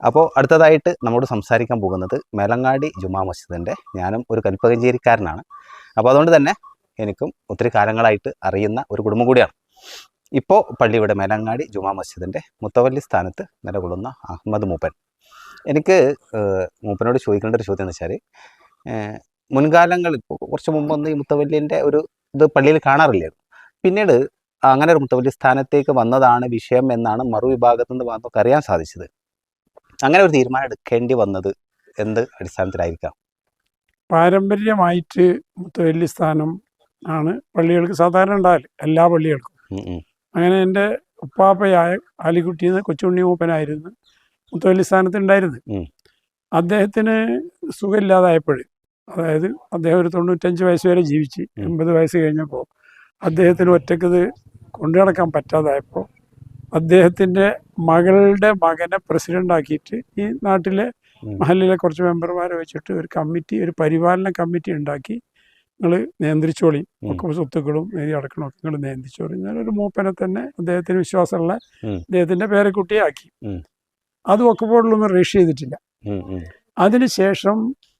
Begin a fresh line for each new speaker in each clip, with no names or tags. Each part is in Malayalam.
അപ്പോൾ അടുത്തതായിട്ട് നമ്മോട് സംസാരിക്കാൻ പോകുന്നത് മേലങ്ങാടി ജുമാ മസ്ജിദിന്റെ ഞാനും ഒരു കൽപ്പകഞ്ചേരിക്കാരനാണ്. അപ്പോൾ അതുകൊണ്ട് തന്നെ എനിക്കും ഒത്തിരി കാലങ്ങളായിട്ട് അറിയുന്ന ഒരു കുടുംബം കൂടിയാണ്. ഇപ്പോൾ പള്ളിയുടെ മേലങ്ങാടി ജുമാ മസ്ജിദിന്റെ മുത്തവല്ലി സ്ഥാനത്ത് നിലകൊള്ളുന്ന അഹമ്മദ് മൂപ്പൻ. എനിക്ക് മൂപ്പനോട് ചോദിക്കേണ്ട ഒരു ചോദ്യം എന്ന് വെച്ചാൽ മുൻകാലങ്ങൾ ഇപ്പോൾ കുറച്ച് മുമ്പൊന്നും ഈ മുത്തവല്ലിന്റെ ഒരു ഇത് പള്ളിയിൽ കാണാറില്ലായിരുന്നു പിന്നീട് അങ്ങനെ ഒരു മുത്തവല്ലി സ്ഥാനത്തേക്ക് വന്നതാണ് വിഷയം എന്നാണ് മറുവിഭാഗത്തു നിന്ന് അറിയാൻ സാധിച്ചത്. അങ്ങനെ ഒരു തീരുമാനം എടുക്കേണ്ടി വന്നത് എന്ത് അടിസ്ഥാനത്തിലായിരിക്കാം
പാരമ്പര്യമായിട്ട് മുത്തവല്ലി സ്ഥാനം ആണ് പള്ളികൾക്ക് സാധാരണ ഉണ്ടാവില്ല എല്ലാ പള്ളികൾക്കും. അങ്ങനെ എന്റെ ഉപ്പാപ്പയായ ആലിക്കുട്ടി എന്ന് കൊച്ചുണ്ണി മൂപ്പനായിരുന്നു മുത്തവല്ലി സ്ഥാനത്ത് ഉണ്ടായിരുന്നത് അദ്ദേഹത്തിന് സുഖമില്ലാതായപ്പോൾ അതായത് അദ്ദേഹം ഒരു തൊണ്ണൂറ്റഞ്ച് വയസ്സ് വരെ ജീവിച്ച്. എൺപത് വയസ്സ് കഴിഞ്ഞപ്പോൾ അദ്ദേഹത്തിന് ഒറ്റക്കത് കൊണ്ടു നടക്കാൻ പറ്റാതായപ്പോൾ അദ്ദേഹത്തിന്റെ മകളുടെ മകനെ പ്രസിഡന്റ് ആക്കിയിട്ട് ഈ നാട്ടിലെ. മഹലിലെ കുറച്ച് മെമ്പർമാരെ വെച്ചിട്ട് ഒരു കമ്മിറ്റി ഒരു പരിപാലന കമ്മിറ്റി ഉണ്ടാക്കി നിങ്ങൾ നിയന്ത്രിച്ചോളി. ഒക്കെ സ്വത്തുക്കളും നേരി അടക്കണമൊക്കെ നിങ്ങൾ നിയന്ത്രിച്ചോളി ഞാൻ ഒരു മൂപ്പനെ തന്നെ അദ്ദേഹത്തിന് വിശ്വാസമുള്ള
അദ്ദേഹത്തിന്റെ
അദ്ദേഹത്തിന്റെ പേരക്കുട്ടിയെ ആക്കി
ഉം.
അത് ഒക്കെപ്പോഴൊന്നും രജിസ്റ്റർ ചെയ്തിട്ടില്ല. അതിനുശേഷം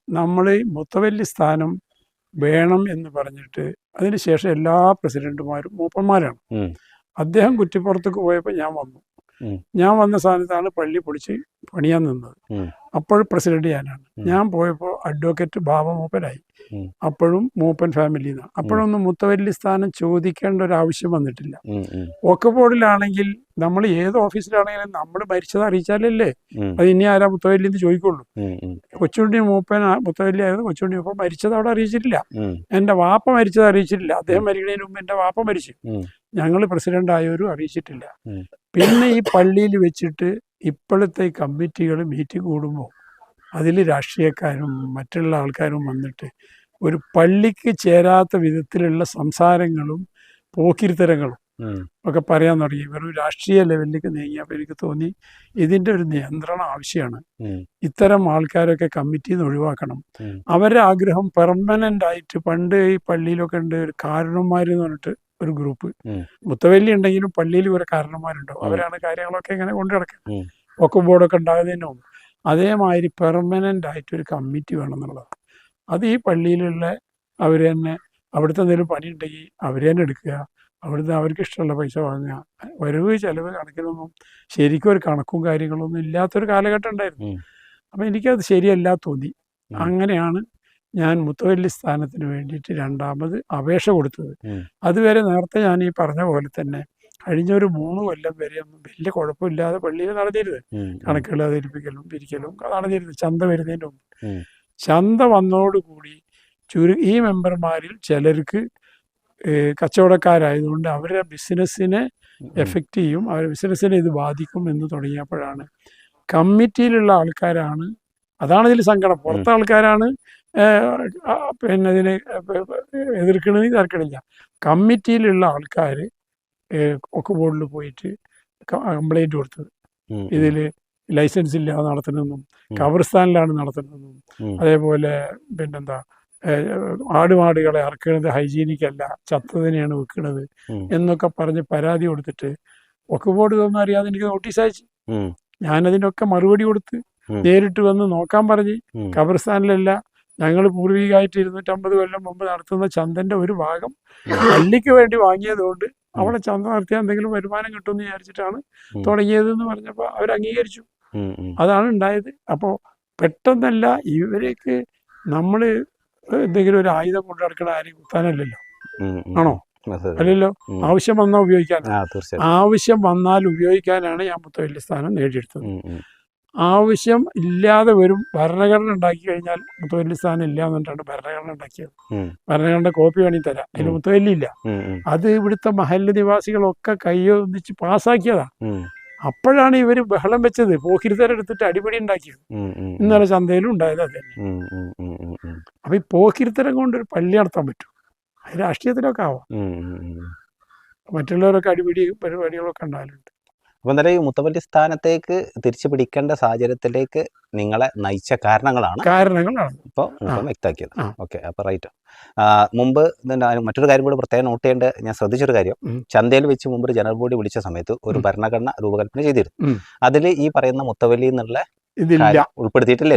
നമ്മൾ മുത്തവല്ലി സ്ഥാനം വേണം എന്ന് പറഞ്ഞിട്ട് അതിനുശേഷം എല്ലാ പ്രസിഡന്റുമാരും മൂപ്പന്മാരാണ്. അദ്ദേഹം കുറ്റിപ്പുറത്തേക്ക് പോയപ്പോൾ ഞാൻ വന്നു. ഞാൻ വന്ന സ്ഥാനത്താണ് പള്ളി പൊളിച്ച് പണിയാൻ നിന്നത്. അപ്പോൾ പ്രസിഡന്റ് ഞാനാണ്. ഞാൻ പോയപ്പോൾ അഡ്വക്കേറ്റ് ബാബ മൂപ്പനായി അപ്പോഴും മൂപ്പൻ ഫാമിലി നിന്നാണ് അപ്പോഴൊന്നും മുത്തവല്ലി സ്ഥാനം ചോദിക്കേണ്ട ഒരു ആവശ്യം വന്നിട്ടില്ല. ഒക്കെ ബോർഡിലാണെങ്കിൽ നമ്മൾ ഏത് ഓഫീസിലാണെങ്കിലും നമ്മൾ മരിച്ചത് അറിയിച്ചാലല്ലേ. അത് ഇനി ആരാ മുത്തവല്ലി എന്ന് ചോദിക്കുള്ളൂ.
ഉം.
മൂപ്പൻ മുത്തവല്ലി ആയിരുന്നു കൊച്ചുണ്ടി മൂപ്പൻ മരിച്ചത് അവിടെ അറിയിച്ചിട്ടില്ല. എന്റെ വാപ്പ മരിച്ചത് അറിയിച്ചിട്ടില്ല. അദ്ദേഹം മരിക്കുന്നതിന് മുമ്പ് എന്റെ വാപ്പ മരിച്ചു. ഞങ്ങൾ പ്രസിഡന്റ് ആയവരും അറിയിച്ചിട്ടില്ല. പിന്നെ ഈ പള്ളിയിൽ വെച്ചിട്ട് ഇപ്പോഴത്തെ കമ്മിറ്റികൾ മീറ്റിംഗ് കൂടുമ്പോൾ അതിൽ രാഷ്ട്രീയക്കാരും മറ്റുള്ള ആൾക്കാരും വന്നിട്ട് ഒരു പള്ളിക്ക് ചേരാത്ത വിധത്തിലുള്ള സംസാരങ്ങളും പോക്കിരിത്തരങ്ങളും ഒക്കെ പറയാൻ തുടങ്ങി. വെറും രാഷ്ട്രീയ ലെവലിലേക്ക് നീങ്ങിയപ്പോൾ എനിക്ക് തോന്നി ഇതിന്റെ ഒരു നിയന്ത്രണം ആവശ്യമാണ്. ഇത്തരം ആൾക്കാരൊക്കെ കമ്മിറ്റിയിൽ നിന്ന് ഒഴിവാക്കണം. അവരുടെ ആഗ്രഹം പെർമനന്റ് ആയിട്ട് പണ്ട് ഈ പള്ളിയിലൊക്കെ ഉണ്ട് ഒരു കാരണന്മാർ എന്ന് പറഞ്ഞിട്ട് ഒരു ഗ്രൂപ്പ്. മുത്തവല്ലി ഉണ്ടെങ്കിലും പള്ളിയിൽ ഇവരെ കാരണന്മാരുണ്ടാവും അവരാണ് കാര്യങ്ങളൊക്കെ ഇങ്ങനെ കൊണ്ടു നടക്കുക. ഒക്കെ ബോർഡൊക്കെ ഉണ്ടാകുന്നതിന് മുമ്പ്. അതേമാതിരി പെർമനന്റ് ആയിട്ട് ഒരു കമ്മിറ്റി വേണം എന്നുള്ളതാണ്. അത് ഈ പള്ളിയിലുള്ള അവർ തന്നെ അവിടുത്തെ എന്തെങ്കിലും പണി ഉണ്ടെങ്കിൽ അവർ തന്നെ എടുക്കുക. അവിടുന്ന് അവർക്ക് ഇഷ്ടമുള്ള പൈസ വാങ്ങുക. വരവ് ചെലവ് കണക്കിനൊന്നും ശരിക്കും ഒരു കണക്കും കാര്യങ്ങളൊന്നും ഇല്ലാത്തൊരു കാലഘട്ടം ഉണ്ടായിരുന്നു. അപ്പം എനിക്കത് ശരിയല്ല തോന്നി. അങ്ങനെയാണ് ഞാൻ മുത്തവല്ലി സ്ഥാനത്തിന് വേണ്ടിയിട്ട് രണ്ടാമത് അപേക്ഷ കൊടുത്തത്. അതുവരെ നേരത്തെ ഞാൻ ഈ പറഞ്ഞ പോലെ തന്നെ കഴിഞ്ഞ ഒരു മൂന്ന് കൊല്ലം വരെ ഒന്നും വലിയ കുഴപ്പമില്ലാതെ പള്ളിയിൽ
നടന്നിരുത്.
കണക്കുകൾ അവതരിപ്പിക്കലും പിരിക്കലും ഒക്കെ നടന്നിരുന്നു ചന്ത വരുന്നതിന് മുമ്പ്. ചന്ത വന്നതോടുകൂടി ചുരു ഈ മെമ്പർമാരിൽ ചിലർക്ക് കച്ചവടക്കാരായതുകൊണ്ട് അവരുടെ ബിസിനസ്സിനെ. എഫക്റ്റ് ചെയ്യും അവരുടെ ബിസിനസ്സിനെ ഇത് ബാധിക്കും എന്ന് തുടങ്ങിയപ്പോഴാണ്. കമ്മിറ്റിയിലുള്ള ആൾക്കാരാണ് അതാണ് ഇതിൽ സങ്കടം പുറത്തെ ആൾക്കാരാണ് പിന്നെ ഇതിനെ എതിർക്കണമെന്ന് തർക്കണില്ല കമ്മിറ്റിയിലുള്ള ആൾക്കാർ ഒക്കെ ബോർഡിൽ പോയിട്ട് കംപ്ലൈന്റ് കൊടുത്തത്.
ഇതിൽ
ഇതിൽ ലൈസൻസ് ഇല്ലാതെ നടത്തുന്നതെന്നും
ഉം.
കബർസ്ഥാനിലാണ് നടത്തുന്നതെന്നും അതേപോലെ പിന്നെന്താ ആടുമാടുകളെ അറക്കുന്നത് ഹൈജീനിക് അല്ല ചത്തതിനെയാണ് വെക്കുന്നത് എന്നൊക്കെ പറഞ്ഞ് പരാതി കൊടുത്തിട്ട് ഒക്കെ ബോർഡ് ഇതൊന്നും അറിയാതെ എനിക്ക് നോട്ടീസ് അയച്ചു. ഞാനതിനൊക്കെ മറുപടി കൊടുത്ത്. നേരിട്ട് വന്ന് നോക്കാൻ പറഞ്ഞ്. ഖബർസ്ഥാനിലല്ല ഞങ്ങൾ പൂർവികമായിട്ട് ഇരുന്നൂറ്റമ്പത് കൊല്ലം മുമ്പ് നടത്തുന്ന ചന്തന്റെ ഒരു ഭാഗം പള്ളിക്ക് വേണ്ടി വാങ്ങിയതുകൊണ്ട് അവിടെ ചന്ത നടത്തിയാൽ എന്തെങ്കിലും വരുമാനം കിട്ടുമെന്ന് വിചാരിച്ചിട്ടാണ്
തുടങ്ങിയത്
എന്ന് പറഞ്ഞപ്പോൾ അവർ അംഗീകരിച്ചു. അതാണ് ഉണ്ടായത്. അപ്പോൾ പെട്ടെന്നല്ല ഇവരേക്ക് നമ്മൾ എന്തെങ്കിലും ഒരു ആയുധം കൊണ്ടു നടക്കണ ആരെയും കുത്താനല്ലല്ലോ. ആണോ? അല്ലല്ലോ? ആവശ്യം വന്നാൽ ഉപയോഗിക്കാൻ. ആവശ്യം വന്നാൽ ഉപയോഗിക്കാനാണ് ഞാൻ മുത്തവല്ലി സ്ഥാനം നേടിയെടുത്തത്. ആവശ്യം ഇല്ലാതെ വരും ഭരണഘടന ഉണ്ടാക്കി കഴിഞ്ഞാൽ മുത്തവല്ലി സ്ഥാനം ഇല്ല എന്നിട്ടാണ് ഭരണഘടന ഉണ്ടാക്കിയത് ഭരണഘടന കോപ്പി വേണമെങ്കിൽ തരാം
അതിന്.
മുത്തവല്ലി ഇല്ല. അത് ഇവിടുത്തെ മഹല്ല് നിവാസികളൊക്കെ കൈയൊന്നിച്ച് പാസ്സാക്കിയതാ അപ്പോഴാണ് ഇവർ ബഹളം വെച്ചത് പോക്കിരിത്തരെടുത്തിട്ട് അടിപിടി ഉണ്ടാക്കിയത്
ഉം. ഉം. ഉം.
ഇന്നലെ ചന്തയിലും ഉണ്ടായത് അത് തന്നെ. അപ്പൊ ഈ പോക്കിരിത്തരം കൊണ്ട് ഒരു പള്ളി നടത്താൻ പറ്റും അത് രാഷ്ട്രീയത്തിലൊക്കെ ആവാം. മറ്റുള്ളവരൊക്കെ അടിപിടി പരിപാടികളൊക്കെ ഉണ്ടാകലുണ്ട്
അപ്പൊ എന്തായാലും ഈ മുത്തവല്ലി സ്ഥാനത്തേക്ക് തിരിച്ചു പിടിക്കേണ്ട സാഹചര്യത്തിലേക്ക് നിങ്ങളെ നയിച്ച കാരണങ്ങളാണ്
കാരണങ്ങളാണ്.
ഇപ്പോൾ വ്യക്തമാക്കിയത്. ഓക്കെ അപ്പോൾ റൈറ്റ്. മുമ്പ് മറ്റൊരു കാര്യം കൂടി പ്രത്യേകം നോട്ട് ചെയ്യേണ്ട ഞാൻ ശ്രദ്ധിച്ചൊരു കാര്യം. ചന്തയിൽ വെച്ച് മുമ്പ് ഒരു ജനറൽ ബോഡി വിളിച്ച സമയത്ത് ഒരു ഭരണഘടന രൂപകൽപ്പന ചെയ്തിരുന്നു. അതിൽ ഈ പറയുന്ന മുത്തവല്ലി എന്നുള്ള
ഇതില്ല.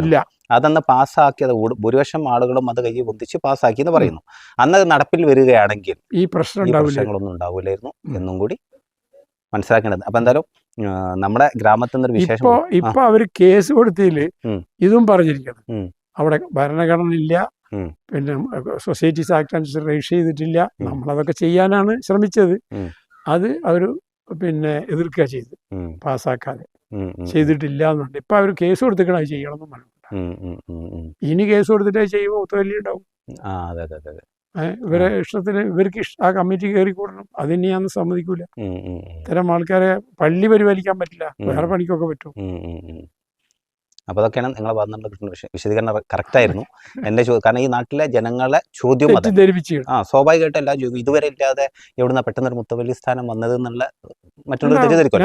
ഇല്ല.
അതന്ന് പാസ്സാക്കിയത് ഭൂരിപക്ഷം ആളുകളും അത് കൈ പൊന്തിച്ച് പാസ്സാക്കി എന്ന് പറയുന്നു അന്ന് നടപ്പിൽ വരികയാണെങ്കിൽ
ഈ
പ്രശ്നങ്ങളൊന്നും ഉണ്ടാവില്ലായിരുന്നു എന്നും കൂടി മനസ്സിലാക്കേണ്ടത്. അപ്പൊ എന്തായാലും നമ്മുടെ ഗ്രാമത്തിൽ നിന്നൊരു വിശേഷം
ഇപ്പോ ഇപ്പൊ അവർ കേസ്
കൊടുത്തിൽ
ഇതും പറഞ്ഞിരിക്കണം. അവിടെ ഭരണഘടന ഇല്ല പിന്നെ സൊസൈറ്റീസ് ആക്ട് അനുസരിച്ച് രജിസ്റ്റർ ചെയ്തിട്ടില്ല. നമ്മളതൊക്കെ ചെയ്യാനാണ് ശ്രമിച്ചത്. അത് അവർ പിന്നെ എതിർക്കുക ചെയ്ത് പാസ്സാക്കാതെ ചെയ്തിട്ടില്ല എന്നുണ്ട്. ഇപ്പൊ അവർ കേസ് കൊടുത്തിക്കണം അത് ചെയ്യണം എന്ന് പറഞ്ഞു. ഇനി കേസ് കൊടുത്തിട്ട് അത് ചെയ്യുമ്പോൾ ഒത്തുവല്ലി ഇവരെ ഇഷ്ടത്തിന് ഇവർക്ക് ഇഷ്ട ആ കമ്മിറ്റി കയറി കൂടണം അതിനി ഞാൻ സമ്മതിക്കൂല. ഇത്തരം ആൾക്കാരെ പള്ളി പരിപാലിക്കാൻ പറ്റില്ല. വേറെ പണിക്കൊക്കെ പറ്റും.
ഉം, ഉം, ഉം. അപ്പൊ അതൊക്കെയാണ് നിങ്ങൾ ഭാഗത്തുനിന്നുള്ള കൃഷ്ണ വിശ- വിശദീകരണം കറക്റ്റ് ആയിരുന്നു. എന്റെ ചോദ്യം കാരണം ഈ നാട്ടിലെ ജനങ്ങളെ ചോദ്യം ആ സ്വാഭാവികമായിട്ടും എല്ലാ ചോദ്യം ഇതുവരെ ഇല്ലാതെ എവിടുന്ന പെട്ടെന്നൊരു മുത്തവല്ലി സ്ഥാനം വന്നത് എന്നുള്ള മറ്റുള്ളവർ തെറ്റിദ്ധരിക്കും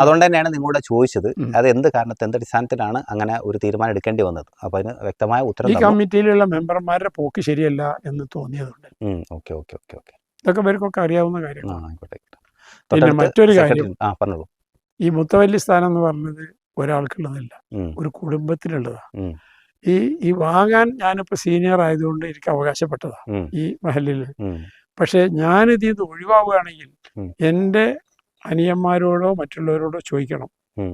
അതുകൊണ്ട് തന്നെയാണ് നിങ്ങളോട് ചോദിച്ചത് അത് എന്ത് കാരണത്തെ എന്ത് അടിസ്ഥാനത്തിലാണ് അങ്ങനെ ഒരു തീരുമാനം എടുക്കേണ്ടി വന്നത്? അപ്പോൾ അതിന് വ്യക്തമായ ഉത്തരം
ഈ കമ്മിറ്റിയിലുള്ള മെമ്പർമാരുടെ പോക്ക് ശരിയല്ല എന്ന് തോന്നിയതുണ്ട്.
Okay okay okay okay.
ഇതൊക്കെ പേർക്കൊക്കെ അറിയാവുന്ന കാര്യമാണ്
ആയിക്കോട്ടെ.
പിന്നെ മറ്റൊരു കാര്യം.
ആ പറഞ്ഞോളൂ.
ഈ മുത്തവല്ലി സ്ഥാനം എന്ന് പറഞ്ഞത് ഒരാൾക്കുള്ളതല്ല. ഒരു കുടുംബത്തിനുള്ളതാണ്
ഉം.
ഈ ഈ വാങ്ങാൻ ഞാനിപ്പോൾ സീനിയർ ആയതുകൊണ്ട് എനിക്ക്
അവകാശപ്പെട്ടതാ
ഈ മഹലിൽ പക്ഷെ ഞാനിതിൽ നിന്ന് ഒഴിവാവുകയാണെങ്കിൽ. എന്റെ അനിയന്മാരോടോ മറ്റുള്ളവരോടോ ചോദിക്കണം.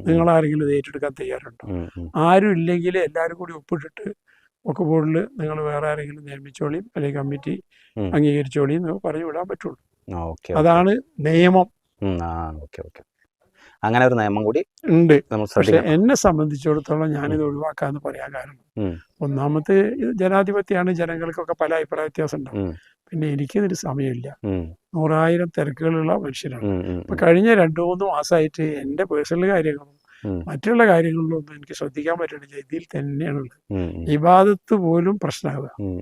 നിങ്ങൾ ആരെങ്കിലും ഇത് ഏറ്റെടുക്കാൻ തയ്യാറുണ്ടോ? ആരും ഇല്ലെങ്കിൽ എല്ലാവരും കൂടി ഒപ്പിട്ടിട്ട് ഒക്കെ ബോർഡിൽ നിങ്ങൾ വേറെ ആരെങ്കിലും നിയമിച്ചോളിയും അല്ലെങ്കിൽ കമ്മിറ്റി. അംഗീകരിച്ചോളിയും എന്ന് പറഞ്ഞു വിടാൻ പറ്റുള്ളൂ. അതാണ് നിയമം.
Okay okay. അങ്ങനെ ഒരു നിയമം കൂടി
ഉണ്ട്.
നമ്മൾ
പക്ഷെ എന്നെ സംബന്ധിച്ചിടത്തോളം ഞാനിത് ഒഴിവാക്കാന്ന് പറയാൻ കാരണം ഒന്നാമത്തെ ജനാധിപത്യമാണ് ജനങ്ങൾക്കൊക്കെ പല അഭിപ്രായ വ്യത്യാസം ഉണ്ടാവും. പിന്നെ എനിക്കിതിന് സമയമില്ല. നൂറായിരം തിരക്കുകളുള്ള
മനുഷ്യരാണ്.
ഇപ്പൊ കഴിഞ്ഞ രണ്ടു മൂന്ന് മാസമായിട്ട് എന്റെ പേഴ്സണൽ കാര്യങ്ങളും. മറ്റുള്ള കാര്യങ്ങളിലൊന്നും എനിക്ക് ശ്രദ്ധിക്കാൻ പറ്റുന്നില്ല. ഇതിൽ തന്നെയാണുള്ളത് ഇബാദത്ത് പോലും
ഉം.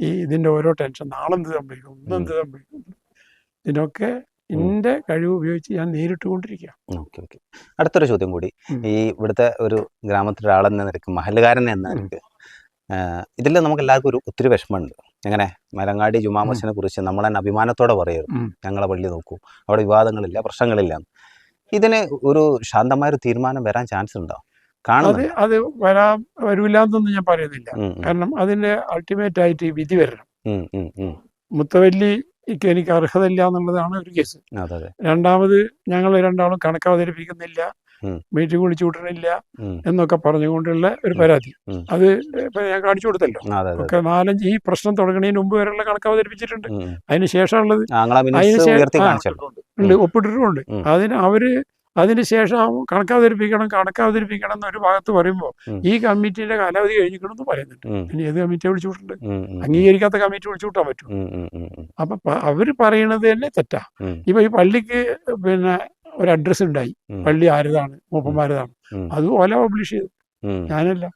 ഈ ഇതിന്റെ ഓരോ ടെൻഷൻ നാളെന്ത് സംഭവിക്കും ഇന്ന് എന്ത് സംഭവിക്കും ഇതിനൊക്കെ എന്റെ കഴിവ് ഉപയോഗിച്ച് ഞാൻ നേരിട്ട് കൊണ്ടിരിക്കുക
ഓക്കെ ഓക്കെ. അടുത്തൊരു ചോദ്യം കൂടി. ഈ ഇവിടുത്തെ ഒരു ഗ്രാമത്തിലൊരാളെന്ന നിലയ്ക്ക് മഹലുകാരൻ എന്ന. നിലയ്ക്ക് ഇതിൽ നമുക്ക് എല്ലാവർക്കും ഒരു ഒത്തിരി വിഷമമുണ്ട്. എങ്ങനെ? മലങ്ങാടി ജുമാ
ഉം.
കുറിച്ച് നമ്മൾ തന്നെ അഭിമാനത്തോടെ പറയുന്നു ഞങ്ങളെ പള്ളി നോക്കൂ. അവിടെ വിവാദങ്ങളില്ല പ്രശ്നങ്ങളില്ല. ഇതിന് ഒരു ശാന്തമായ ഒരു തീരുമാനം വരാൻ ചാൻസ് ഉണ്ടോ?
അത്
കാണുന്നുണ്ട്?
അത് വരാ വരൂലെന്നൊന്നും ഞാൻ പറയുന്നില്ല. കാരണം അതിന്റെ അൾട്ടിമേറ്റ് ആയിട്ട് വിധി വരണം. മുത്തവല്ലിക്ക് എനിക്ക് അർഹതയില്ല എന്നുള്ളതാണ് ഒരു കേസ്. രണ്ടാമത് ഞങ്ങൾ രണ്ടാളും കണക്ക് അവതരിപ്പിക്കുന്നില്ല. മീറ്റിംഗ് വിളിച്ചു വിട്ടണില്ല എന്നൊക്കെ പറഞ്ഞുകൊണ്ടുള്ള ഒരു പരാതി. അത് ഇപ്പൊ ഞാൻ കാണിച്ചു കൊടുത്തല്ലോ. ഒക്കെ നാലഞ്ച് ഈ പ്രശ്നം തുടങ്ങുന്നതിന് മുമ്പ് വരെയുള്ള കണക്ക് അവതരിപ്പിച്ചിട്ടുണ്ട്
അതിനുശേഷമുള്ളത് അതിനുശേഷം
അതിന് ശേഷമുള്ളത്
ഞങ്ങളാ
അതിന്
മിനിറ്റ്സ്
ശേ-
ഉയർത്തി
ആ.
കാണിച്ചല്ലോ.
ഉണ്ട് ഒപ്പിട്ടിട്ടുമുണ്ട് അതിന് അവർ അതിന് ശേഷം കണക്ക് അവതരിപ്പിക്കണം കണക്ക് അവതരിപ്പിക്കണം എന്നൊരു ഭാഗത്ത് പറയുമ്പോൾ ഈ കമ്മിറ്റിയുടെ കാലാവധി കഴിഞ്ഞിക്കണം എന്ന് പറയുന്നുണ്ട് ഇനി ഏത് കമ്മിറ്റിയെ
വിളിച്ചുവിട്ടുണ്ട്
അംഗീകരിക്കാത്ത കമ്മിറ്റി വിളിച്ചു വിട്ടാൻ പറ്റും. അപ്പൊ അവർ പറയണത് തന്നെ തെറ്റാ. ഇപ്പൊ ഈ പള്ളിക്ക് പിന്നെ ഒരു അഡ്രസ് ഉണ്ടായി. പള്ളി ആരതാണ്? മൂപ്പന്മാരതാണ്. അത് ഓല പബ്ലിഷ് ചെയ്തു. ഞാനല്ല.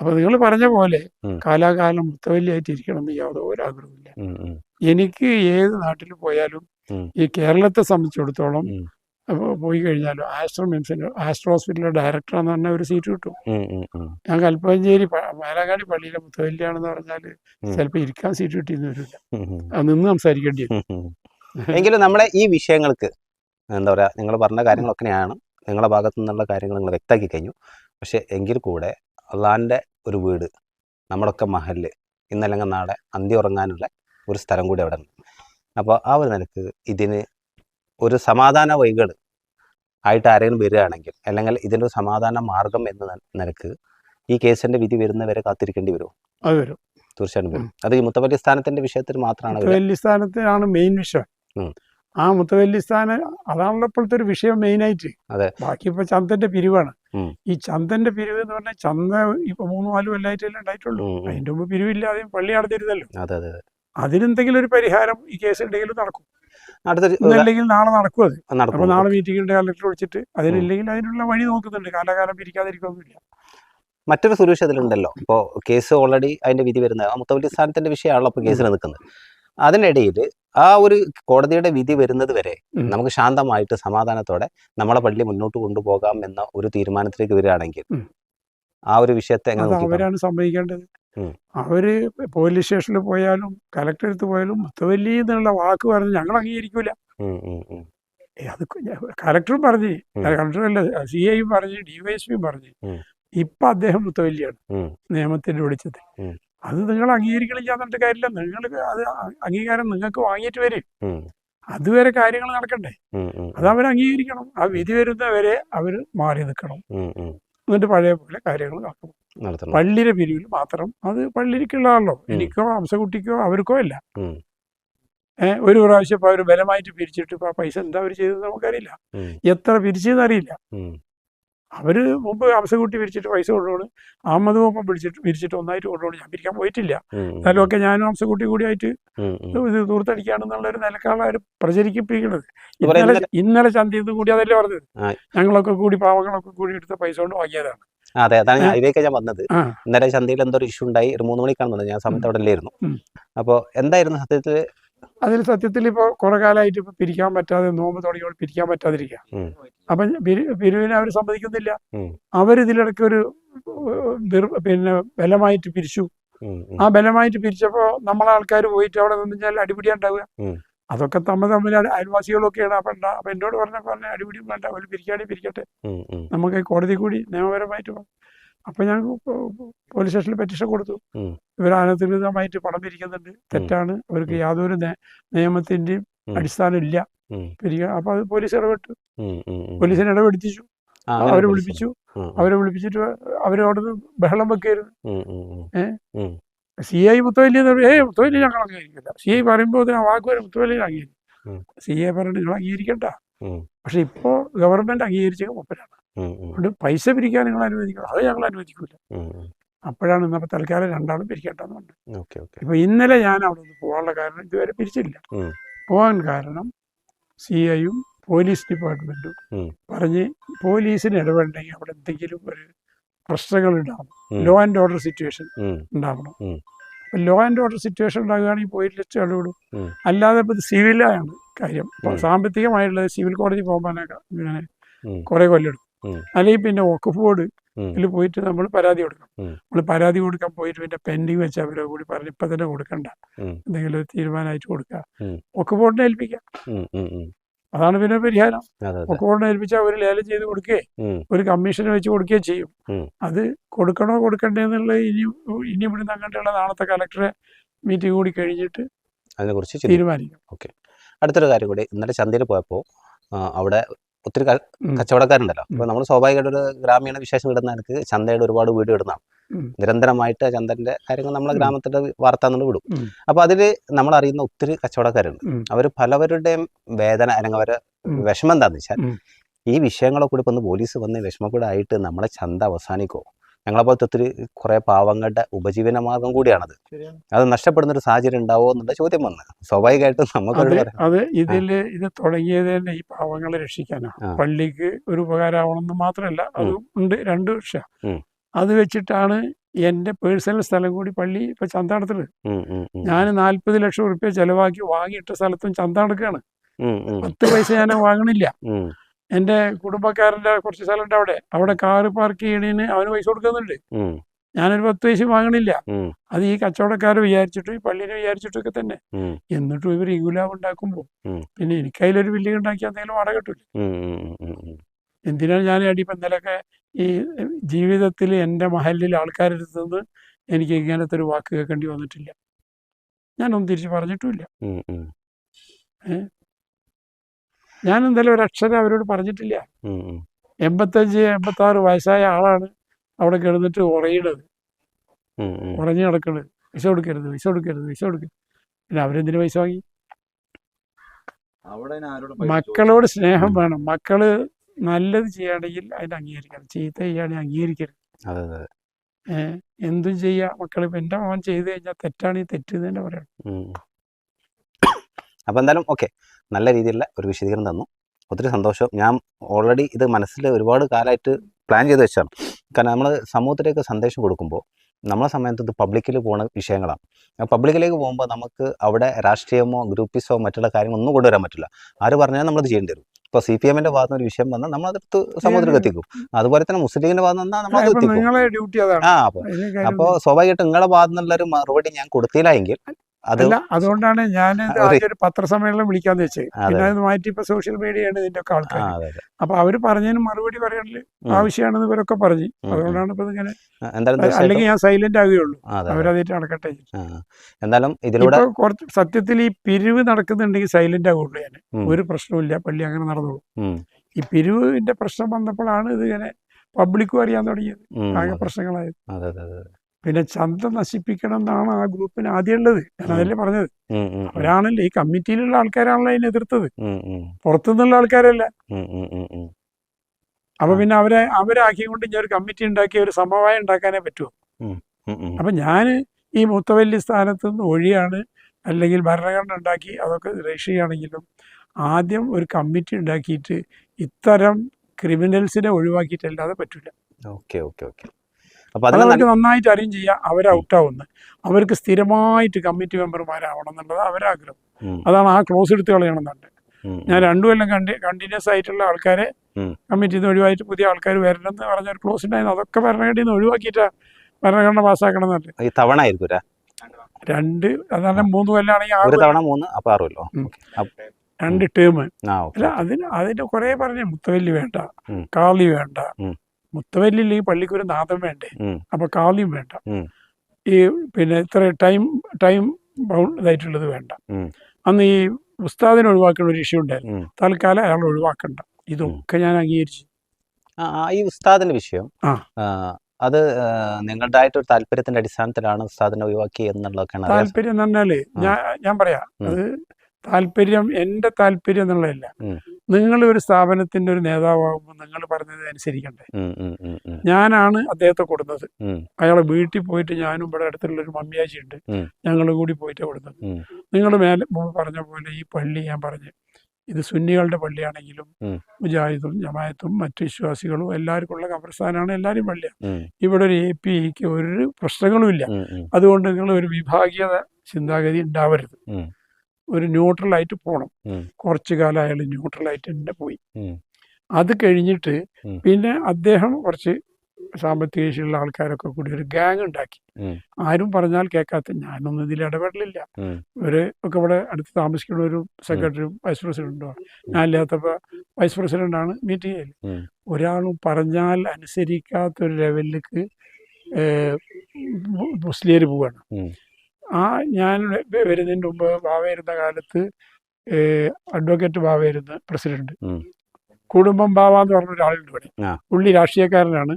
അപ്പൊ നിങ്ങൾ പറഞ്ഞ പോലെ കാലാകാലം മുത്തവല്ലിയായിട്ട് ഇരിക്കണം എന്ന് യാതൊരു ആഗ്രഹമില്ല എനിക്ക് ഏത് നാട്ടിൽ പോയാലും. ഈ കേരളത്തെ സംബന്ധിച്ചിടത്തോളം. പോയി കഴിഞ്ഞാൽ ആസ്ട്രോ മിംസിന്റെ ആസ്ട്രോ ഹോസ്പിറ്റലിലെ ഡയറക്ടർ എന്ന് പറഞ്ഞ ഒരു സീറ്റ് കിട്ടും. ഞാൻ കൽപ്പഞ്ചേരി പാലക്കാടി പള്ളിയിലെ മുത്തവല്ലിയാണെന്ന് പറഞ്ഞാൽ. ചിലപ്പോൾ ഇരിക്കാൻ സീറ്റ് കിട്ടിയെന്ന് വരില്ല. അത് നിന്ന് സംസാരിക്കേണ്ടി.
എങ്കിലും നമ്മളെ ഈ വിഷയങ്ങൾക്ക് എന്താ പറയുക നിങ്ങൾ പറഞ്ഞ കാര്യങ്ങളൊക്കെയാണ് നിങ്ങളുടെ ഭാഗത്തു നിന്നുള്ള കാര്യങ്ങൾ നിങ്ങൾ വ്യക്തമാക്കി കഴിഞ്ഞു പക്ഷേ എങ്കിൽ കൂടെ അള്ളാന്റെ ഒരു വീട് നമ്മുടെയൊക്കെ മഹൽ ഇന്നല്ലെങ്കിൽ നാളെ അന്തി ഉറങ്ങാനുള്ള ഒരു സ്ഥലം കൂടി അവിടെ ഉണ്ട് അപ്പോൾ ആ ഒരു നിലയ്ക്ക് ഇതിന് ഒരു സമാധാന വഴികൾ ആയിട്ട് ആരെങ്കിലും വരികയാണെങ്കിൽ അല്ലെങ്കിൽ ഇതിന്റെ ഒരു സമാധാന മാർഗം എന്ന നിലയ്ക്ക് ഈ കേസിന്റെ വിധി വരുന്നവരെ കാത്തിരിക്കേണ്ടി വരുമോ
അത് വരും.
തീർച്ചയായിട്ടും വരും. അത് ഈ മുത്തവല്ലി സ്ഥാനത്തിന്റെ വിഷയത്തിൽ മാത്രമാണ്.
മുത്തവല്ലി സ്ഥാനത്തിനാണ് മെയിൻ വിഷയം. ആ മുത്തവല്ലി സ്ഥാനം അതാണല്ലോ ഇപ്പോഴത്തെ ഒരു വിഷയം മെയിനായിട്ട്.
അതെ.
ബാക്കി ഇപ്പൊ ചന്ദന്റെ പിരിവാണ് ഈ ചന്ദന്റെ പിരിവ് എന്ന് പറഞ്ഞാൽ ചന്ത ഇപ്പൊ മൂന്ന് നാല് കൊല്ലായിട്ടല്ലേ ഉണ്ടായിട്ടുള്ളൂ. അതിന്റെ മുമ്പ് പിരിവില്ലാതെയും പള്ളി നടത്തിരുന്നല്ലോ
അതെ അതെ അതെ.
അതിനെന്തെങ്കിലും ഒരു പരിഹാരം ഈ കേസ് ഉണ്ടെങ്കിലും നടക്കും ഇന്നല്ലെങ്കിൽ നാളെ നടക്കും അത്. അപ്പൊ നാളെ മീറ്റിംഗിന്റെ കലക്ടർ വിളിച്ചിട്ട് അതിനില്ലെങ്കിൽ അതിനുള്ള വഴി നോക്കുന്നുണ്ട്. കാലാകാലം പിരിക്കാതിരിക്കൊന്നുമില്ല
മറ്റൊരു സുരേഷ് അതിലുണ്ടല്ലോ. ഇപ്പോൾ കേസ് ഓൾറെഡി അതിന്റെ വിധി വരുന്നത്. ആ മുത്തവല്ലി സ്ഥാനത്തിന്റെ വിഷയമാണല്ലോ അപ്പോൾ കേസിൽ നിൽക്കുന്നത്. അതിനിടയിൽ ആ ഒരു കോടതിയുടെ വിധി വരുന്നത് വരെ നമുക്ക് ശാന്തമായിട്ട് സമാധാനത്തോടെ നമ്മളെ പള്ളി മുന്നോട്ട് കൊണ്ടുപോകാം എന്ന ഒരു തീരുമാനത്തിലേക്ക് വരികയാണെങ്കിൽ ആ ഒരു വിഷയത്തെ എങ്ങനെ
അവരാണ് സംഭവിക്കേണ്ടത്. അവർ പോലീസ് സ്റ്റേഷനിൽ പോയാലും കലക്ടർ അടുത്ത് പോയാലും മുത്തവല്ലി എന്നുള്ള വാക്ക് പറഞ്ഞ് ഞങ്ങൾ അംഗീകരിക്കൂല. അത് കലക്ടറും പറഞ്ഞു കലക്ടറല്ല സി ഐയും പറഞ്ഞു ഡിവൈഎസ്പിയും പറഞ്ഞു. ഇപ്പൊ അദ്ദേഹം മുത്തവല്ലിയാണ്. നിയമത്തിന്റെ വെളിച്ചത്തിൽ. അത് നിങ്ങൾ അംഗീകരിക്കണില്ല എന്നിട്ട് കാര്യമില്ല. നിങ്ങൾ അത് അംഗീകാരം നിങ്ങൾക്ക് വാങ്ങിയിട്ട് വരും. അതുവരെ കാര്യങ്ങൾ നടക്കണ്ടേ. അത് അവർ അംഗീകരിക്കണം ആ വിധി വരുന്നവരെ അവർ മാറി നിൽക്കണം. എന്നിട്ട് പഴയ പോലെ കാര്യങ്ങൾ
പള്ളിയിലെ
പള്ളിയുടെ പിരിവിൽ മാത്രം അത് പള്ളിയിലേക്കുള്ളതാണല്ലോ.
ഉം.
എനിക്കോ അംസകുട്ടിക്കോ അവർക്കോ അല്ല. ഒരു പ്രാവശ്യം ഇപ്പൊ അവർ ബലമായിട്ട് പിരിച്ചിട്ട് ഇപ്പൊ പൈസ എന്താ അവർ ചെയ്തത് നമുക്കറിയില്ല. എത്ര പിരിച്ചതെന്ന് അറിയില്ല.
ഉം.
അവർ മുമ്പ് അംസകുട്ടി വിരിച്ചിട്ട് പൈസ കൊണ്ടുപോണ് അഹമ്മദ് മുമ്പ് പിടിച്ചിട്ട് വിരിച്ചിട്ട് ഒന്നായിട്ട് കൊണ്ടുപോണ് ഞാൻ പിരിക്കാൻ പോയിട്ടില്ല. എന്നാലും ഒക്കെ ഞാനും അംസകുട്ടി
കൂടിയായിട്ട്.
ഇത് തൂർത്തടിക്കുകയാണെന്നുള്ള ഒരു നിലക്കാണ് അവർ പ്രചരിപ്പിക്കുന്നത് ഇന്നലെ
ഇന്നലെ-
ചന്തയിന്ന് ചന്തയിൽ കൂടി അതല്ലേ പറഞ്ഞത്. ഞങ്ങളൊക്കെ കൂടി പാവങ്ങളൊക്കെ കൂടി എടുത്ത പൈസ കൊണ്ട് വാങ്ങിയതാണ്
അതെ അതാണ് ഇതിലേക്ക് ഞാൻ വന്നത് ഇന്നലെ ചന്തയിൽ എന്തോ ഒരു ഇഷ്യൂ ഉണ്ടായി ഒരു മൂന്ന് മണിക്കാണെന്നുണ്ട് ഞാൻ സമയത്ത് അവിടെ അല്ലായിരുന്നു. അപ്പോൾ എന്തായിരുന്നു സത്യത്തിൽ
അതിൽ സത്യത്തിൽ ഇപ്പോൾ കുറെ കാലമായിട്ട് ഇപ്പൊ പിരിക്കാൻ പറ്റാതെ നോമ്പ് തുടങ്ങിയോട് പിരിക്കാൻ പറ്റാതിരിക്കുക അപ്പൊ പിരിവിനെ അവർ സമ്മതിക്കുന്നില്ല. അവരിതിലിടയ്ക്ക് ഒരു പിന്നെ ബലമായിട്ട് പിരിച്ചു. ആ ബലമായിട്ട് പിരിച്ചപ്പോ നമ്മളെ ആൾക്കാർ പോയിട്ട് അവിടെ നിന്ന് കഴിഞ്ഞാൽ അടിപിടി ഉണ്ടാവുക അതൊക്കെ തമ്മിൽ തമ്മിൽ അയൽ- അയൽവാസികളൊക്കെയാണ്. അപ്പൊ ഉണ്ടാ അപ്പം എന്നോട് പറഞ്ഞപ്പോ പറഞ്ഞ അടിപിടി വേണ്ട. അവർ പിരിക്കാണെങ്കിൽ പിരിക്കട്ടെ. നമുക്ക് കോടതി കൂടി നിയമപരമായിട്ട് അപ്പം ഞാൻ പോലീസ് സ്റ്റേഷനിൽ പെറ്റീഷൻ കൊടുത്തു. ഇവർ അനധികൃതമായിട്ട് പണം പിരിക്കുന്നുണ്ട്. തെറ്റാണ്. അവർക്ക്. യാതൊരു നിയമത്തിന്റെയും അടിസ്ഥാനം ഇല്ല. അപ്പൊ അത് പോലീസ് ഇടപെട്ടു. പോലീസിനെ
ഇടപെടുത്തിച്ചു
അവരെ വിളിപ്പിച്ചു. അവരെ വിളിപ്പിച്ചിട്ട് അവരോട് ബഹളം വെക്കായിരുന്നു
ഏഹ്.
സി ഐ മുത്തവല്ലി ഏ മുത്തവല്ലി ഞങ്ങൾ അംഗീകരിക്കില്ല. സി ഐ പറയുമ്പോൾ ആ വാക്ക് വരെ അംഗീകരിക്കും. സി ഐ പറഞ്ഞു നിങ്ങൾ അംഗീകരിക്കണ്ട. പക്ഷെ ഇപ്പോൾ ഗവൺമെന്റ് അംഗീകരിച്ച മൂപ്പരാണ്. അതുകൊണ്ട് പൈസ പിരിക്കാൻ നിങ്ങൾ അനുവദിക്കണം അത് ഞങ്ങൾ അനുവദിക്കില്ല.
ഉം.
അപ്പോഴാണ് ഇന്നപ്പോൾ തൽക്കാലം രണ്ടാളും പിരിക്കേണ്ടെന്ന് പറഞ്ഞത് ഇപ്പൊ ഇന്നലെ ഞാൻ അവിടെ നിന്ന് പോകാനുള്ള കാരണം ഇതുവരെ പിരിച്ചില്ല പോകാൻ കാരണം സി ഐയും പോലീസ് ഡിപ്പാർട്ട്മെന്റും. പറഞ്ഞ് പോലീസിന് ഇടപെടണമെങ്കിൽ അവിടെ എന്തെങ്കിലും ഒരു പ്രശ്നങ്ങൾ ഉണ്ടാവും ലോ ആൻഡ് ഓർഡർ സിറ്റുവേഷൻ. ഉണ്ടാവണം അപ്പൊ ലോ ആൻഡ് ഓർഡർ സിറ്റുവേഷൻ ഉണ്ടാകുകയാണെങ്കിൽ പോലീസ് ഇടപെടും
ഉം.
അല്ലാതെ ഇപ്പൊ ഇത് സിവിലാണ് കാര്യം. സാമ്പത്തികമായിട്ടുള്ളത് സിവിൽ കോടതി പോകുമ്പോഴൊക്കെ ഇങ്ങനെ. കുറെ കൊല്ലെടുക്കും. അല്ലെങ്കിൽ പിന്നെ വഖഫ് ബോർഡ് ഇതിൽ പോയിട്ട് നമ്മൾ പരാതി കൊടുക്കണം. നമ്മൾ പരാതി കൊടുക്കാൻ പോയിട്ട് പിന്നെ പെൻഡിങ് വെച്ച് അവരെ കൂടി പറഞ്ഞ് ഇപ്പൊ തന്നെ കൊടുക്കണ്ട. എന്തെങ്കിലും ഒരു തീരുമാനമായിട്ട് കൊടുക്കുക. വഖഫ് ബോർഡിനെ ഏൽപ്പിക്കാം. അതാണ് പിന്നെ പരിഹാരം. വഖഫ് ബോർഡിനെ ഏൽപ്പിച്ചാൽ അവർ ലേലം ചെയ്ത് കൊടുക്കുകയും ഒരു കമ്മീഷൻ വെച്ച് കൊടുക്കുകയും ചെയ്യും. അത് കൊടുക്കണോ കൊടുക്കണ്ടേ എന്നുള്ളത് ഇനി ഇനി ഇവിടുന്ന് അങ്ങോട്ടുള്ള നാളത്തെ കലക്ടറെ മീറ്റിംഗ് കൂടി കഴിഞ്ഞിട്ട്
അതിനെക്കുറിച്ച്
തീരുമാനിക്കാം. ഓക്കെ.
അടുത്തൊരു കാര്യം കൂടി. ഇന്നലെ ചന്തയിൽ പോയപ്പോൾ അവിടെ ഒത്തിരി കച്ചവടക്കാരുണ്ടല്ലോ. അപ്പൊ നമ്മൾ സ്വാഭാവികമായിട്ട് ഒരു ഗ്രാമീണ വിശേഷം ഇടുന്ന എനിക്ക് ചന്തയുടെ ഒരുപാട് വീട് ഇടുന്നതാണ്. നിരന്തരമായിട്ട് ചന്തന്റെ കാര്യങ്ങൾ നമ്മളെ ഗ്രാമത്തിന്റെ വാർത്ത വിടും. അപ്പൊ അതിൽ നമ്മൾ അറിയുന്ന ഒത്തിരി കച്ചവടക്കാരുണ്ട്. അവർ പലവരുടെയും വേദന അല്ലെങ്കിൽ അവരെ. വിഷമം എന്താണെന്ന് വെച്ചാൽ ഈ വിഷയങ്ങളെ കൂടി ഇപ്പൊ ഒന്ന് പോലീസ് വന്ന് വിഷമം കൂടെ ആയിട്ട് നമ്മളെ ചന്ത അവസാനിക്കോ. ഞങ്ങളെ പോലത്തെ ഒത്തിരി കുറേ പാവങ്ങളുടെ ഉപജീവന മാർഗം കൂടിയാണത്. അത് നഷ്ടപ്പെടുന്ന ഒരു സാഹചര്യം ഉണ്ടാവോ എന്നുള്ള ചോദ്യം വന്ന്. സ്വാഭാവികമായിട്ടും നമുക്ക്
അത് ഇതിൽ ഇതിൽ ഇത് തുടങ്ങിയത് തന്നെ ഈ പാവങ്ങളെ രക്ഷിക്കാനാണ്. പള്ളിക്ക് ഒരു ഉപകാരമാവണമെന്ന് മാത്രമല്ല അത് ഉണ്ട് രണ്ട്
വർഷം
അത് വെച്ചിട്ടാണ് എന്റെ പേഴ്സണൽ സ്ഥലം കൂടി പള്ളി ഇപ്പൊ ചന്ത നടത്തുന്നത്
ഉം, ഉം, ഉം.
ഞാൻ നാൽപ്പത് ലക്ഷം റുപ്യ ചെലവാക്കി വാങ്ങിയിട്ട സ്ഥലത്തും ചന്ത നടക്കുകയാണ്
ഉം, ഉം,
പത്ത് പൈസ ഞാൻ വാങ്ങണില്ല. എന്റെ കുടുംബക്കാരന്റെ കുറച്ച് സ്ഥലമുണ്ട് അവിടെ. അവിടെ കാറ് പാർക്ക് ചെയ്യണേന് അവന് പൈസ കൊടുക്കുന്നുണ്ട്. ഞാനൊരു പത്ത് പൈസ വാങ്ങണില്ല. അത് ഈ കച്ചവടക്കാർ വിചാരിച്ചിട്ടും ഈ പള്ളിനെ വിചാരിച്ചിട്ടൊക്കെ തന്നെ. എന്നിട്ടും ഇവർ ഇഗുലാവ് ഉണ്ടാക്കുമ്പോൾ
ഉണ്ടാക്കുമ്പോ
പിന്നെ എനിക്ക് അതിലൊരു ബില്ലിംഗ് ഉണ്ടാക്കി എന്തെങ്കിലും വാടക കിട്ടില്ല. എന്തിനാണ് ഞാൻ അടി ഇപ്പൊ ഇന്നലെയൊക്കെ ഈ ജീവിതത്തിൽ എന്റെ മഹലിൽ ആൾക്കാരുടെ നിന്ന് എനിക്ക് ഇങ്ങനത്തെ ഒരു വാക്ക് കേൾക്കേണ്ടി വന്നിട്ടില്ല. ഞാനൊന്നും തിരിച്ച് പറഞ്ഞിട്ടുമില്ല.
ഉം,
ഞാൻ എന്തായാലും ഒരു അക്ഷരം അവരോട് പറഞ്ഞിട്ടില്ല. എൺപത്തഞ്ച് എൺപത്തി ആറ് വയസ്സായ ആളാണ് അവിടെ കിടന്നിട്ട് ഉറയണത്. ഉറഞ്ഞു കിടക്കണത് പൈസ കൊടുക്കരുത് പൈസ കൊടുക്കരുത് പൈസ കൊടുക്കരുത് പിന്നെ അവരെന്തിനു പൈസ വാങ്ങി? മക്കളോട് സ്നേഹം വേണം. മക്കൾ നല്ലത് ചെയ്യുകയാണെങ്കിൽ അതിന് അംഗീകരിക്കണം. ചീത്ത ചെയ്യുകയാണെങ്കിൽ അംഗീകരിക്കരുത്.
അതെ അതെ
ഏഹ് എന്തും ചെയ്യാം. മക്കൾ ഇപ്പം എന്റെ മോൻ ചെയ്ത് കഴിഞ്ഞാൽ തെറ്റാണെങ്കിൽ തെറ്റ് തന്നെ പറയണം.
അപ്പൊ അപ്പോൾ എന്തായാലും ഓക്കെ. നല്ല രീതിയിലുള്ള ഒരു വിശദീകരണം തന്നു. ഒത്തിരി സന്തോഷം. ഞാൻ ഓൾറെഡി ഇത് മനസ്സിൽ ഒരുപാട് കാലമായിട്ട് പ്ലാൻ ചെയ്ത് വെച്ചാണ് കാരണം നമ്മൾ സമൂഹത്തിലേക്ക് സന്ദേശം കൊടുക്കുമ്പോൾ നമ്മളെ സമയത്ത് ഇത് പബ്ലിക്കിൽ പോകുന്ന വിഷയങ്ങളാണ്. പബ്ലിക്കിലേക്ക് പോകുമ്പോൾ നമുക്ക് അവിടെ രാഷ്ട്രീയമോ ഗ്രൂപ്പിസോ മറ്റുള്ള കാര്യങ്ങളൊന്നും കൊണ്ടുവരാൻ പറ്റില്ല. ആര് പറഞ്ഞാൽ നമ്മളത് ചെയ്യേണ്ടി വരും. ഇപ്പോൾ സി പി എമ്മിന്റെ ഭാഗത്ത് ഒരു വിഷയം വന്നാൽ നമ്മൾ നമ്മളതെടുത്ത് സമൂഹത്തിലേക്ക് എത്തിക്കും. അതുപോലെ തന്നെ മുസ്ലിം ലീഗിന്റെ ഭാഗത്ത് നിന്നാൽ നമ്മൾ
ഇപ്പം
എത്തിക്കും. ആ അപ്പോൾ അപ്പോൾ സ്വാഭാവികമായിട്ടും നിങ്ങളുടെ ഭാഗത്തുനിന്നുള്ള മറുപടി ഞാൻ കൊടുത്തില്ല എങ്കിൽ അത്
അല്ല അതുകൊണ്ടാണ് ഞാൻ
ഒരു-
പത്രസമ്മേളനം വിളിക്കാന്ന് വെച്ചത് പിന്നെ അത് മാറ്റി ഇപ്പൊ സോഷ്യൽ മീഡിയയാണ് ഇതിന്റെ ഒക്കെ ആൾക്കാർ അപ്പൊ അവർ പറഞ്ഞതിന് മറുപടി പറയാനുള്ള. ആവശ്യമാണെന്ന് ഇവരൊക്കെ പറഞ്ഞു. അതുകൊണ്ടാണ് ഇപ്പൊ ഇങ്ങനെ അല്ലെങ്കിൽ ഞാൻ സൈലന്റ് ആകുകയുള്ളൂ. അവരതായിട്ട് നടക്കട്ടെ.
എന്തായാലും ഇതിലൂടെ
കുറച്ച് സത്യത്തിൽ ഈ പിരിവ് നടക്കുന്നുണ്ടെങ്കിൽ സൈലന്റ് ആകുള്ളൂ ഞാൻ. ഒരു പ്രശ്നവുമില്ല പള്ളി അങ്ങനെ നടന്നോളൂ. ഈ പിരിവിന്റെ പ്രശ്നം വന്നപ്പോഴാണ് ഇത് ഇങ്ങനെ പബ്ലിക്കും അറിയാൻ തുടങ്ങിയത്. ആകെ പ്രശ്നങ്ങളായത്.
അതെ അതെ അതെ.
പിന്നെ ചന്ത നശിപ്പിക്കണം എന്നാണ് ആ ഗ്രൂപ്പിന് ആദ്യം ഉള്ളത് ഞാൻ അതല്ലേ പറഞ്ഞത്. അവരാണല്ലോ ഈ കമ്മിറ്റിയിലുള്ള ആൾക്കാരാണല്ലോ അതിനെ എതിർത്തത്. പുറത്തുനിന്നുള്ള ആൾക്കാരല്ല. അപ്പൊ പിന്നെ അവരെ അവരാക്കിക്കൊണ്ട് ഞാൻ ഒരു കമ്മിറ്റി ഉണ്ടാക്കി ഒരു സമവായം ഉണ്ടാക്കാനേ പറ്റുമോ. അപ്പൊ ഞാൻ ഈ മുത്തവല്ലി സ്ഥാനത്ത് നിന്ന് ഒഴിയാണ് അല്ലെങ്കിൽ ഭരണഘടന ഉണ്ടാക്കി അതൊക്കെ രജിസ്റ്റർ ചെയ്യുകയാണെങ്കിലും ആദ്യം ഒരു കമ്മിറ്റി ഉണ്ടാക്കിയിട്ട് ഇത്തരം ക്രിമിനൽസിനെ ഒഴിവാക്കിയിട്ടല്ലാതെ പറ്റില്ല
ഓക്കെ ഓക്കെ ഓക്കെ. അപ്പൊ
അത് നന്നായിട്ട് അറിയും ചെയ്യാം അവർ ഔട്ടാവുന്നത് അവർക്ക് സ്ഥിരമായിട്ട് കമ്മിറ്റി മെമ്പർമാരാവണം എന്നുള്ളത് അവരാഗ്രഹം അതാണ് ആ ക്ലോസ് എടുത്ത് കളയണം എന്നുണ്ട് ഞാൻ രണ്ടു കൊല്ലം കണ്ടി കണ്ടിന്യൂസ് ആയിട്ടുള്ള ആൾക്കാരെ. കമ്മിറ്റിയിൽ നിന്ന് ഒഴിവായിട്ട് പുതിയ ആൾക്കാർ വരണം എന്ന് പറഞ്ഞ ഒരു ക്ലോസ് ഉണ്ടായിരുന്നു. അതൊക്കെ ഭരണഘടനയിൽ നിന്ന് ഒഴിവാക്കിയിട്ടാ ഭരണഘടന പാസ്സാക്കണം
എന്നുണ്ട് തവണ ആയിരിക്കും
രണ്ട് അതാണ് മൂന്ന് കൊല്ലാണെങ്കിൽ
തവണ മൂന്ന് ആറുമല്ലോ
രണ്ട് ടേം അല്ല അതിന് അതിന്റെ കുറെ പറഞ്ഞു മുത്തവല്ലി വേണ്ട. കാളി വേണ്ട
ഉം.
മുത്തവല്ലിയിൽ ഈ പള്ളിക്ക് ഒരു നാദം വേണ്ടേ? അപ്പൊ കാളിയും വേണ്ട. ഈ പിന്നെ ഇത്ര ടൈം ടൈം ബൗണ്ട് ഇതായിട്ടുള്ളത് വേണ്ട. അന്ന് ഈ ഉസ്താദിനെ ഒഴിവാക്കുന്ന ഒരു ഇഷ്യൂ ഉണ്ടായിരുന്നു. തൽക്കാലം അയാൾ ഒഴിവാക്കണ്ട. ഇതൊക്കെ ഞാൻ അംഗീകരിച്ചു.
ഈ ഉസ്താദിന്റെ വിഷയം അത് നിങ്ങളുടെ ആയിട്ട് ഒരു താല്പര്യത്തിന്റെ അടിസ്ഥാനത്തിലാണ് ഉസ്താദിനെ ഒഴിവാക്കി എന്നുള്ളതൊക്കെയാണ്
താല്പര്യം എന്ന്
പറഞ്ഞാൽ
ഞാൻ ഞാൻ പറയാം. അത് താല്പര്യം എന്റെ താല്പര്യം എന്നുള്ളതല്ല. നിങ്ങൾ ഒരു സ്ഥാപനത്തിന്റെ ഒരു നേതാവാകുമ്പോൾ നിങ്ങൾ പറഞ്ഞത് അനുസരിക്കണ്ടേ. ഞാനാണ് അദ്ദേഹത്തെ കൊടുത്തത്. അയാളെ വീട്ടിൽ പോയിട്ട് ഞാനും ഇവിടെ അടുത്തുള്ള ഒരു മമ്മിയാച്ചി ഉണ്ട്. ഞങ്ങൾ കൂടി പോയിട്ട് കൊടുത്തത്. നിങ്ങൾ മേലെ പറഞ്ഞ പോലെ ഈ പള്ളി ഞാൻ പറഞ്ഞു. ഇത് സുന്നികളുടെ പള്ളിയാണെങ്കിലും മുജാഹിദും ജമായത്തും മറ്റു വിശ്വാസികളും എല്ലാവർക്കും ഉള്ള കബർസ്ഥാനാണ് എല്ലാവരും പള്ളിയാണ് ഇവിടെ ഒരു എ പി ഒരു പ്രശ്നങ്ങളുമില്ല അതുകൊണ്ട് നിങ്ങൾ ഒരു വിഭാഗീയത ചിന്താഗതി ഉണ്ടാവരുത്. ഒരു ന്യൂട്രലായിട്ട് പോകണം. കുറച്ചു കാലം അയാൾ ന്യൂട്രലായിട്ട് തന്നെ പോയി. അത് കഴിഞ്ഞിട്ട് പിന്നെ അദ്ദേഹം കുറച്ച് സാമ്പത്തിക ശേഷിയുള്ള ആൾക്കാരൊക്കെ കൂടി ഒരു ഗ്യാങ് ഉണ്ടാക്കി. ആരും പറഞ്ഞാൽ കേൾക്കാത്ത ഞാനൊന്നും ഇതിൽ ഇടപെടലില്ല. ഒരു ഒക്കെ ഇവിടെ അടുത്ത് താമസിക്കുന്ന ഒരു സെക്രട്ടറിയും വൈസ് പ്രസിഡന്റും ഞാൻ ഇല്ലാത്തപ്പോൾ വൈസ് പ്രസിഡന്റാണ് മീറ്റിംഗ്
ചെയ്യൽ.
ഒരാളും പറഞ്ഞാൽ അനുസരിക്കാത്ത ഒരു ലെവലിലേക്ക് മുസ്ലിയർ പോവാണ്. ആ ഞാൻ വരുന്നതിന് മുമ്പ് ബാവയിരുന്ന കാലത്ത് അഡ്വക്കേറ്റ് ബാവയിരുന്ന പ്രസിഡന്റ്. കുടുംബം ബാവ എന്ന് പറഞ്ഞ ഒരാളുണ്ട് ഇവിടെ. പുള്ളി രാഷ്ട്രീയക്കാരനാണ്.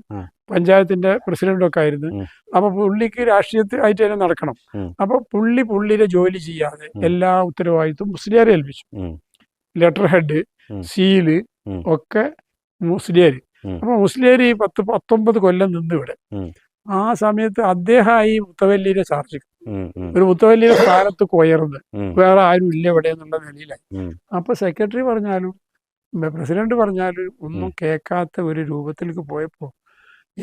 പഞ്ചായത്തിന്റെ പ്രസിഡന്റൊക്കെ ആയിരുന്നു. അപ്പൊ പുള്ളിക്ക് രാഷ്ട്രീയത്തിൽ ആയിട്ട് തന്നെ നടക്കണം. അപ്പൊ പുള്ളി പുള്ളിയുടെ ജോലി ചെയ്യാതെ എല്ലാ ഉത്തരവാദിത്വം മുസ്ലിയാരെ ഏൽപ്പിച്ചു. Letter head.
സീൽ
ഒക്കെ മുസ്ലിയാർ. അപ്പൊ മുസ്ലിയാർ ഈ പത്ത് പത്തൊമ്പത് കൊല്ലം നിന്ന് ഇവിടെ ആ സമയത്ത് അദ്ദേഹമായി മുത്തവല്ലിയുടെ ചാർജ് ഒരു മുത്തവല്ലിയുടെ സ്ഥാനത്ത് കൊയർന്ന് വേറെ ആരും ഇല്ല ഇവിടെ എന്നുള്ള നിലയിലായി. അപ്പൊ സെക്രട്ടറി പറഞ്ഞാലും പ്രസിഡന്റ് പറഞ്ഞാലും ഒന്നും കേൾക്കാത്ത ഒരു രൂപത്തിലേക്ക് പോയപ്പോ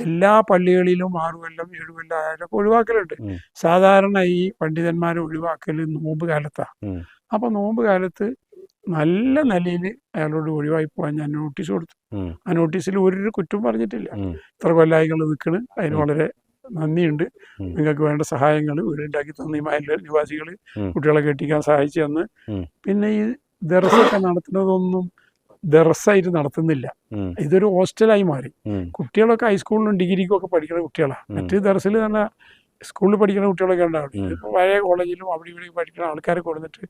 എല്ലാ പള്ളികളിലും ആറു കൊല്ലം ഏഴു കൊല്ലം ആയാലും ഒഴിവാക്കലുണ്ട് സാധാരണ ഈ പണ്ഡിതന്മാരെ ഒഴിവാക്കൽ നോമ്പ് കാലത്താണ്. അപ്പൊ നോമ്പ് കാലത്ത് നല്ല നിലയിൽ അയാളോട് ഒഴിവായി പോകാൻ ഞാൻ നോട്ടീസ് കൊടുത്തു. ആ നോട്ടീസിൽ ഒരു കുറ്റം പറഞ്ഞിട്ടില്ല. ഇത്ര കൊല്ലായികൾ നിൽക്കണ്. അതിന് വളരെ നന്ദിയുണ്ട്. നിങ്ങൾക്ക് വേണ്ട സഹായങ്ങൾ വീടുണ്ടാക്കി തന്ന. മഹല്ല നിവാസികൾ കുട്ടികളെ കെട്ടിക്കാൻ സഹായിച്ചു തന്ന്. പിന്നെ ഈ ദർസൊക്കെ നടത്തുന്നതൊന്നും ദർസായിട്ട് നടത്തുന്നില്ല. ഇതൊരു ഹോസ്റ്റലായി മാറി. കുട്ടികളൊക്കെ ഹൈസ്കൂളിലും ഡിഗ്രിക്കും ഒക്കെ പഠിക്കുന്ന കുട്ടികളാണ്. മറ്റ് ദർസിൽ തന്നെ സ്കൂളിൽ പഠിക്കുന്ന കുട്ടികളൊക്കെ ഉണ്ടാവും ഇപ്പോൾ പഴയ കോളേജിലും അവിടെ ഇവിടെ പഠിക്കുന്ന ആൾക്കാരെ കൊടുത്തിട്ട്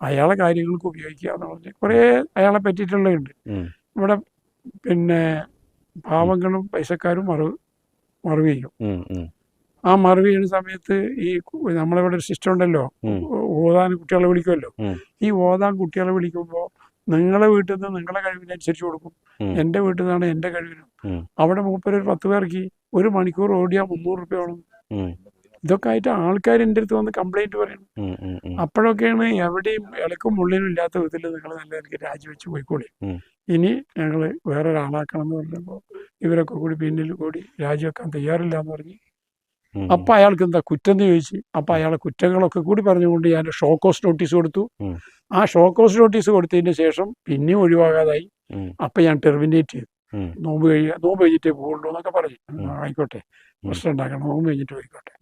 അയാളെ കാര്യങ്ങൾക്ക് ഉപയോഗിക്കുക എന്ന് പറഞ്ഞ് കുറേ അയാളെ പറ്റിയിട്ടുള്ളതുണ്ട്. ഇവിടെ പിന്നെ പാവങ്ങളും പൈസക്കാരും മറവ് മറവ് ചെയ്യും ആ മറവ് ചെയ്യുന്ന സമയത്ത് ഈ നമ്മളിവിടെ ഒരു സിസ്റ്റം ഉണ്ടല്ലോ. ഓതാൻ കുട്ടികളെ വിളിക്കുമല്ലോ. ഈ ഓതാൻ കുട്ടികളെ വിളിക്കുമ്പോൾ നിങ്ങളെ വീട്ടിൽ നിന്ന് നിങ്ങളെ കഴിവിനനുസരിച്ച് കൊടുക്കും.
എന്റെ
എന്റെ വീട്ടിൽ നിന്നാണ് എന്റെ കഴിവിനും. അവിടെ മൂപ്പര് ഒരു പത്ത് പേർക്ക് ഒരു മണിക്കൂർ ഓടിയാൽ മുന്നൂറ് റുപ്യ വേണം.
ഉം,
ഇതൊക്കെ ആയിട്ട് ആൾക്കാർ എന്റെ അടുത്ത് വന്ന് കംപ്ലൈന്റ് പറയണം. അപ്പോഴൊക്കെയാണ് എവിടെയും ഇളക്കും മുള്ളിനും ഇല്ലാത്ത വിധത്തിൽ നിങ്ങൾ നല്ല നിലയ്ക്ക് രാജിവെച്ച് പോയിക്കോളി. ഇനി ഞങ്ങൾ വേറൊരാളാക്കണം എന്ന് പറഞ്ഞപ്പോൾ ഇവരൊക്കെ കൂടി പിന്നിൽ കൂടി രാജിവെക്കാൻ തയ്യാറില്ല എന്ന് പറഞ്ഞ്. അപ്പം അയാൾക്ക് എന്താ കുറ്റം എന്ന് ചോദിച്ച്. അപ്പം അയാളെ കുറ്റങ്ങളൊക്കെ കൂടി പറഞ്ഞുകൊണ്ട് ഞാൻ ഷോക്കോസ് നോട്ടീസ് കൊടുത്തു.
ആ
ആ ഷോക്കോസ് നോട്ടീസ് കൊടുത്തതിന് ശേഷം പിന്നെയും ഒഴിവാകാതായി. അപ്പം ഞാൻ ടെർമിനേറ്റ് ചെയ്തു. നോമ്പ് കഴിയുക നോമ്പ് കഴിഞ്ഞിട്ടേ പോകുള്ളൂ എന്നൊക്കെ
പറഞ്ഞു.
ആയിക്കോട്ടെ. പ്രശ്നം ഉണ്ടാക്കണം. നോമ്പ് കഴിഞ്ഞിട്ട് പോയിക്കോട്ടെ.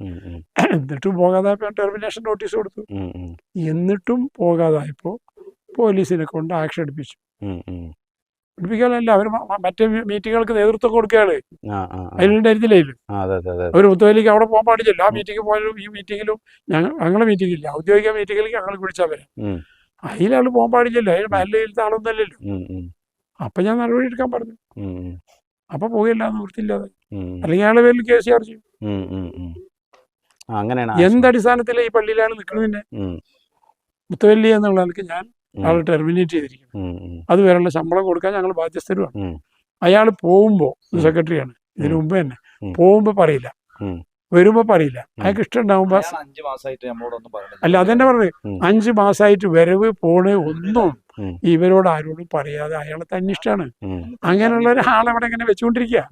എന്നിട്ടും പോകാതായപ്പോൾ ടെർമിനേഷൻ നോട്ടീസ് കൊടുത്തു. എന്നിട്ടും പോകാതായപ്പോൾ പോലീസിനെ കൊണ്ട് ആക്ഷൻ എടുപ്പിച്ചു. എടുപ്പിക്കാനല്ല അവർ മറ്റേ മീറ്റിങ്ങുകൾക്ക് നേതൃത്വം കൊടുക്കുകയാണ്.
ആ, ആ, ആ.
അതിലുണ്ടായിരുന്നില്ലേ
ആ, അതെ അതെ അതെ
അവർ മുത്തുവേലിക്ക് അവിടെ പോകാൻ പാടില്ല ആ മീറ്റിംഗ് പോയാലും ഈ മീറ്റിങ്ങിലും ഞങ്ങൾ ഞങ്ങളെ മീറ്റിംഗ് ഇല്ല ഔദ്യോഗിക മീറ്റിങ്ങിലേക്ക് ഞങ്ങൾ വിളിച്ചാൽ വരാം. അതിലാൾ പോകാൻ പാടില്ലല്ലോ. അതിന് മല്ലയിലത്തെ ആളൊന്നല്ലല്ലോ അപ്പൊ ഞാൻ നടപടി എടുക്കാൻ പറഞ്ഞു. അപ്പൊ പോകില്ല നിവൃത്തിയില്ലാതെ. അല്ലെങ്കിൽ അയാളെ പേരിൽ കേസ് ചാർജ് ചെയ്യും.
അങ്ങനെയാണ്.
എന്തടിസ്ഥാനത്തിലാണ് ഈ പള്ളിയിലാണ് നിൽക്കുന്നതിന്റെ
ഉം,
മുത്തുവല്ലി എന്നുള്ള ആൾക്ക് ഞാൻ ആൾ ടെർമിനേറ്റ് ചെയ്തിരിക്കുന്നു.
അത് വരെയുള്ള
അതുവരെയുള്ള ശമ്പളം കൊടുക്കാൻ ഞങ്ങൾ ബാധ്യസ്ഥരുമാണ്. അയാൾ പോകുമ്പോൾ. സെക്രട്ടറിയാണ് ഇതിനു. മുമ്പ് തന്നെ. പോകുമ്പോൾ പറയില്ല. വരുമ്പോ പറയില്ല. അയാൾക്ക് ഇഷ്ടം ഉണ്ടാകുമ്പോൾ
അയാൾ അഞ്ചു മാസമായിട്ട് നമ്മളോടൊന്നും പറഞ്ഞില്ല
അല്ല അതെന്നെ
പറഞ്ഞു
അഞ്ചു മാസമായിട്ട് വരവ് പോണ് ഒന്നും ഇവരോട് ആരോടും പറയാതെ അയാളെ തന്നെ ഇഷ്ടമാണ്
അങ്ങനെയുള്ള
അങ്ങനെയുള്ള ഒരാളെ അവിടെ ഇങ്ങനെ വെച്ചുകൊണ്ടിരിക്കുക